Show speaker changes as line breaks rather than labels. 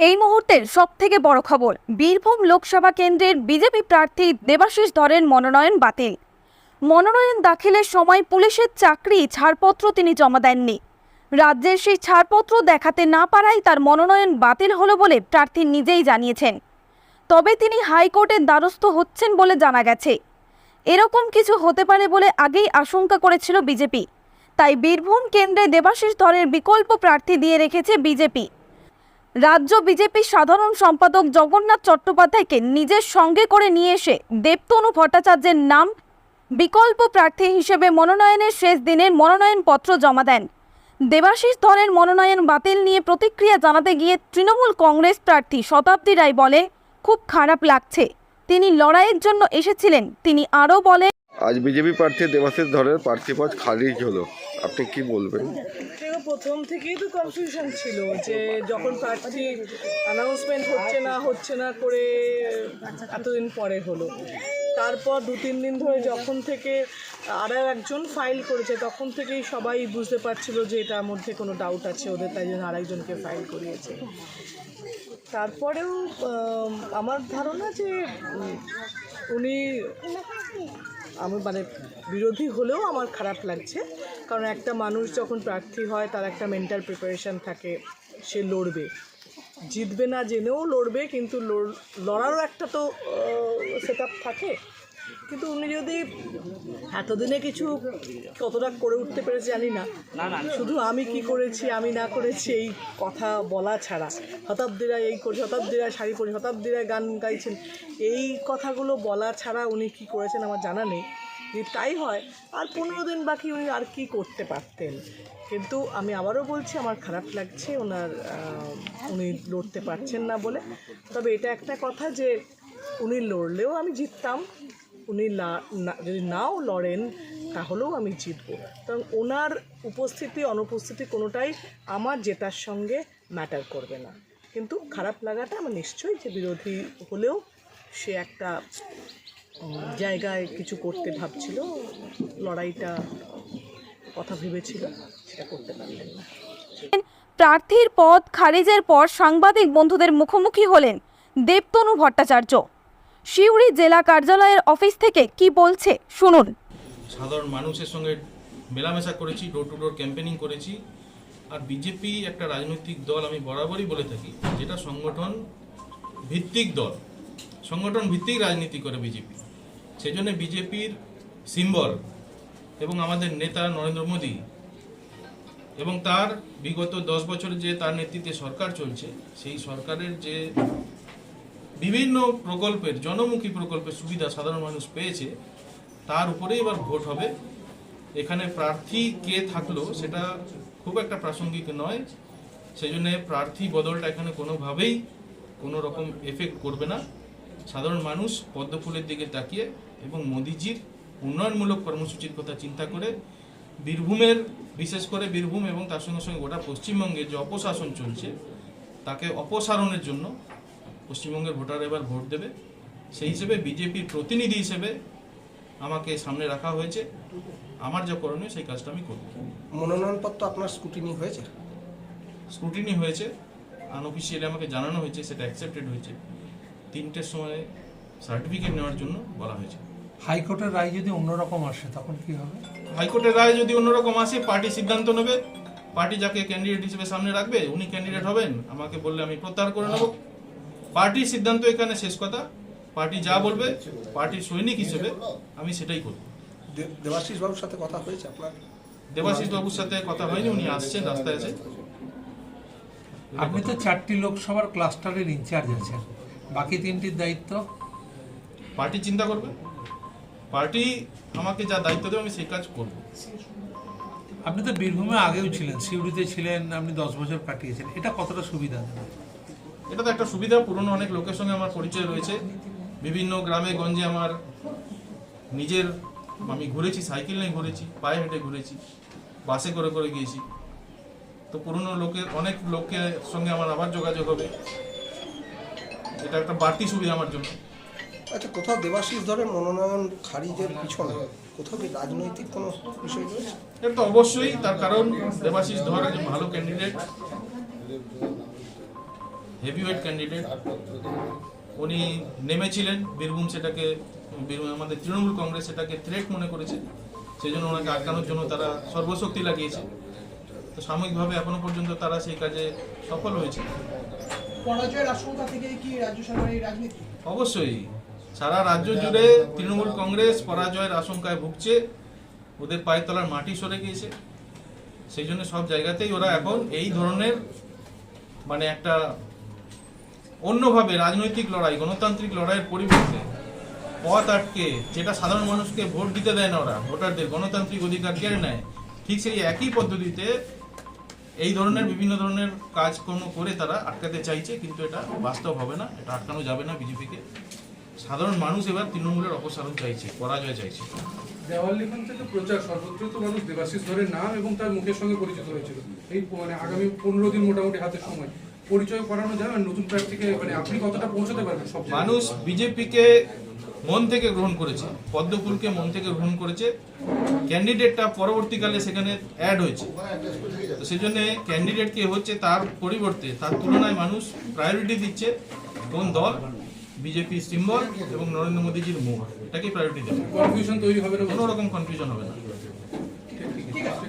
এই মুহূর্তের সব থেকে বড় খবর, বীরভূম লোকসভা কেন্দ্রের বিজেপি প্রার্থী দেবাশিস ধরের মনোনয়ন বাতিল। মনোনয়ন দাখিলের সময় পুলিশের চাকরি ছাড়পত্র তিনি জমা দেননি। রাজ্যের সেই ছাড়পত্র দেখাতে না পারায় তার মনোনয়ন বাতিল হলো বলে প্রার্থী নিজেই জানিয়েছেন। তবে তিনি হাইকোর্টের দ্বারস্থ হচ্ছেন বলে জানা গেছে। এরকম কিছু হতে পারে বলে আগেই আশঙ্কা করেছিল বিজেপি। তাই বীরভূম কেন্দ্রে দেবাশিস ধরের বিকল্প প্রার্থী দিয়ে রেখেছে বিজেপি। রাজ্য বিজেপির সাধারণ সম্পাদক জগন্নাথ চট্টোপাধ্যায়কে নিজের সঙ্গে করে নিয়ে এসে দেবতনু ভট্টাচার্যের নাম বিকল্প প্রার্থী হিসেবে মনোনয়নের শেষ দিনের মনোনয়নপত্র জমা দেন। দেবাশিস ধরের মনোনয়ন বাতিল নিয়ে প্রতিক্রিয়া জানাতে গিয়ে তৃণমূল কংগ্রেস প্রার্থী শতাব্দী রায় বলে, খুব খারাপ লাগছে। তিনি লড়াইয়ের জন্য এসেছিলেন, তিনি আরও বলেন
আজ বিজেপি প্রার্থী দেবাশিস ধরের প্রার্থী পদ খারিজ হলো। আপনি কি বলবেন?
প্রথম থেকেই তো কনফিউশন ছিল যে যখন প্রার্থী অ্যানাউন্সমেন্ট হচ্ছে না হচ্ছে না করে এতদিন পরে হলো। তারপর দু, তিন দিন ধরে যখন থেকে আরও একজন ফাইল করেছে, তখন থেকেই সবাই বুঝতে পারছিল যে এটার মধ্যে কোনো ডাউট আছে ওদের, তাই জন্য আরেকজনকে ফাইল করিয়েছে। তারপরেও আমার ধারণা যে উনি আমি মানে বিরোধী হলেও আমার খারাপ লাগছে। কারণ একটা মানুষ যখন প্রার্থী হয়, তার একটা মেন্টাল প্রিপারেশান থাকে, সে লড়বে। জিতবে না জেনেও লড়বে, কিন্তু লড়- লড়ারও একটা তো সেট থাকে। কিন্তু উনি যদি এতদিনে কিছু কতটা করে উঠতে পেরেছে জানি না। শুধু আমি কি করেছি আমি না করেছি এই কথা বলা ছাড়া। শতাব্দীরা এই করছে শতাব্দীরা শাড়ি পরে শতাব্দীরা গান গাইছেন। এই কথাগুলো বলা ছাড়া উনি কি করেছেন আমার জানা নেই। যদি তাই হয় আর পনেরো দিন বাকি উনি আর কি করতে পারতেন। কিন্তু আমি আবারও বলছি আমার খারাপ লাগছে ওনার উনি লড়তে পারছেন না বলে। তবে এটা একটা কথা যে উনি লড়লেও আমি জিততাম। উনি যদি নাও লড়েন, তাহলেও আমি জিতবো। কারণ ওনার উপস্থিতি, অনুপস্থিতি কোনোটাই আমার জেতার সঙ্গে ম্যাটার করবে না। কিন্তু খারাপ লাগাটা আমার নিশ্চয়ই যে বিরোধী হলেও সে একটা জায়গায় কিছু করতে ভাবছিল, লড়াইটা, কথা ভেবেছিল, সেটা করতে পারলেন না।
প্রার্থীর পদ খারিজের পর সাংবাদিক বন্ধুদের মুখোমুখি হলেন দেবতনু ভট্টাচার্য। সিউড়ি জেলা কার্যালয়ের অফিস থেকে কি বলছে? শুনুন।
সাধারণ মানুষের সঙ্গে মেলামেশা করেছি ডোর টু ডোর ক্যাম্পেনিং করেছি। আর বিজেপি একটা রাজনৈতিক দল আমি বরাবরই বলে থাকি, যেটা সংগঠন ভিত্তিক দল। সংগঠন ভিত্তিক রাজনীতি করে বিজেপি সেই জন্য বিজেপির সিম্বল এবং আমাদের নেতা নরেন্দ্র মোদী এবং তার বিগত দশ বছর যে তার নেতৃত্বে সরকার চলছে, সেই সরকারের যে বিভিন্ন প্রকল্পের, জনমুখী প্রকল্পের সুবিধা সাধারণ মানুষ পেয়েছে, তার উপরে এবার ভোট হবে। এখানে প্রার্থী কে থাকল সেটা খুব একটা প্রাসঙ্গিক নয়। সেই জন্য প্রার্থী বদলটা এখানে কোনোভাবেই কোনো রকম এফেক্ট করবে না। সাধারণ মানুষ পদ্মফুলের দিকে তাকিয়ে এবং মোদিজির উন্নয়নমূলক কর্মসূচির কথা চিন্তা করে বীরভূমের, বিশেষ করে বীরভূম এবং তার সঙ্গে সঙ্গে গোটা পশ্চিমবঙ্গে যে অপশাসন চলছে, তাকে অপসারণের জন্য পশ্চিমবঙ্গের ভোটার এবার ভোট দেবে। সেই হিসেবে বিজেপির প্রতিনিধি হিসেবে আমাকে সামনে রাখা হয়েছে। আমার যা করণীয় সেই কাজটা আমি করব।
মনোনয়নপত্র আপনার স্কুটিনি হয়েছে?
স্ক্রুটিনি হয়েছে। আনঅফিসিয়ালি আমাকে জানানো হয়েছে সেটা অ্যাকসেপ্টেড হয়েছে। তিনটের সময় সার্টিফিকেট নেওয়ার জন্য বলা হয়েছে।
হাইকোর্টের রায় যদি অন্যরকম আসে তখন কি হবে?
হাইকোর্টের রায় যদি অন্যরকম আসে পার্টি সিদ্ধান্ত নেবে। পার্টি যাকে ক্যান্ডিডেট হিসেবে সামনে রাখবে উনি ক্যান্ডিডেট হবেন। আমাকে বললে আমি প্রত্যাহার করে নেব। পার্টির সিদ্ধান্ত এখানে শেষ কথা। পার্টি যা বলবে পার্টির সৈনিক হিসেবে আমি সেটাই করব।
দেবাশিস বাবুর সাথে কথা হয়েছে আপনার?
দেবাশিস বাবুর সাথে কথা হয়নি উনি আসছেন রাস্তায় আছে।
আপনি তো চারটি লোকসভার ক্লাস্টারের ইনচার্জ আছেন। বাকি তিনটির দায়িত্ব?
পার্টি চিন্তা করবে। পার্টি আমাকে যা দায়িত্ব দেবে আমি সেই কাজ করব।
আপনি তো বীরভূমে আগেও ছিলেন সিউড়িতে ছিলেন আপনি দশ বছর কাটিয়েছেন। এটা কতটা সুবিধা? দেবে
এটা তো একটা সুবিধা পুরনো অনেক লোকের সঙ্গে আমার পরিচয় রয়েছে। বিভিন্ন গ্রামে গঞ্জে আমার নিজের আমি ঘুরেছি সাইকেল নিয়ে ঘুরেছি পায়ে হেঁটে ঘুরেছি বাসে করে করে গিয়েছি। তো পুরনো লোকের অনেক লোকের সঙ্গে আমার আবার যোগাযোগ হবে। এটা একটা বাড়তি সুবিধা আমার জন্য।
আচ্ছা কোথাও দেবাশিস ধরে মনোনয়ন খারিজের পিছনে কোথাও কি রাজনৈতিক কোনো বিষয় রয়েছে?
এটা তো অবশ্যই তার কারণ দেবাশিস ধর একজন ভালো ক্যান্ডিডেট হেভিওয়েট ক্যান্ডিডেট উনি নেমেছিলেন বীরভূম সেটাকে আমাদের তৃণমূল কংগ্রেস সেটাকে থ্রেট মনে করেছে সেই জন্য ওনাকে আটকানোর জন্য তারা সর্বশক্তি লাগিয়েছে। তো সাময়িকভাবে এখনও পর্যন্ত তারা সেই কাজে সফল হয়েছে।
পরাজয়ের আশঙ্কা থেকে কি রাজ্য সরকারের রাজনীতি?
অবশ্যই সারা রাজ্য জুড়ে তৃণমূল কংগ্রেস পরাজয়ের আশঙ্কায় ভুগছে ওদের পায়ের তলার মাটি সরে গিয়েছে সেই জন্য সব জায়গাতেই ওরা এখন এই ধরনের মানে একটা অন্যভাবে রাজনৈতিক লড়াই, গণতান্ত্রিক লড়াইয়ের পরিবর্তে পথ আটকে, যেটা সাধারণ মানুষকে ভোট দিতে দেয় না ওরা, ভোটারদের গণতান্ত্রিক অধিকার কেড়ে নেয়, ঠিক সেই একই পদ্ধতিতে এই ধরনের বিভিন্ন ধরনের কাজকর্ম করে তারা আটকাতে চাইছে, কিন্তু এটা বাস্তব হবে না, এটা আটকানো যাবে না বিজেপিকে। সাধারণ মানুষ এবার তৃণমূলের অপসারণ চাইছে, পরাজয় চাইছে।
দেওয়াল লিখন থেকে প্রচার সর্বত্র তো মানুষ দেবাশিস ধরের নাম এবং তার মুখের সঙ্গে পরিচিত হয়েছিল। এই মানে আগামী পনেরো দিন মোটামুটি হাতে সময়। পরিচয় করানো যাবে নতুন প্রার্থীকে মানে আপনি কতটা পৌঁছাতে পারবেন সব?
মানুষ বিজেপিকে মন থেকে গ্রহণ করেছে পদ্মফুলকে মন থেকে গ্রহণ করেছে ক্যান্ডিডেটটা পরবর্তীকালে সেখানে অ্যাড হয়েছে। তো সেই জন্য ক্যান্ডিডেট কে হচ্ছে তার পরিবর্তে তার তুলনায় মানুষ প্রায়োরিটি দিচ্ছে কোন দল? বিজেপি সিম্বল এবং নরেন্দ্র মোদীজির মুখ এটাকেই প্রায়োরিটি দেবে।
কনফিউশন তৈরি হবে না
কোনো রকম কনফিউশন হবে না।
ঠিক আছে।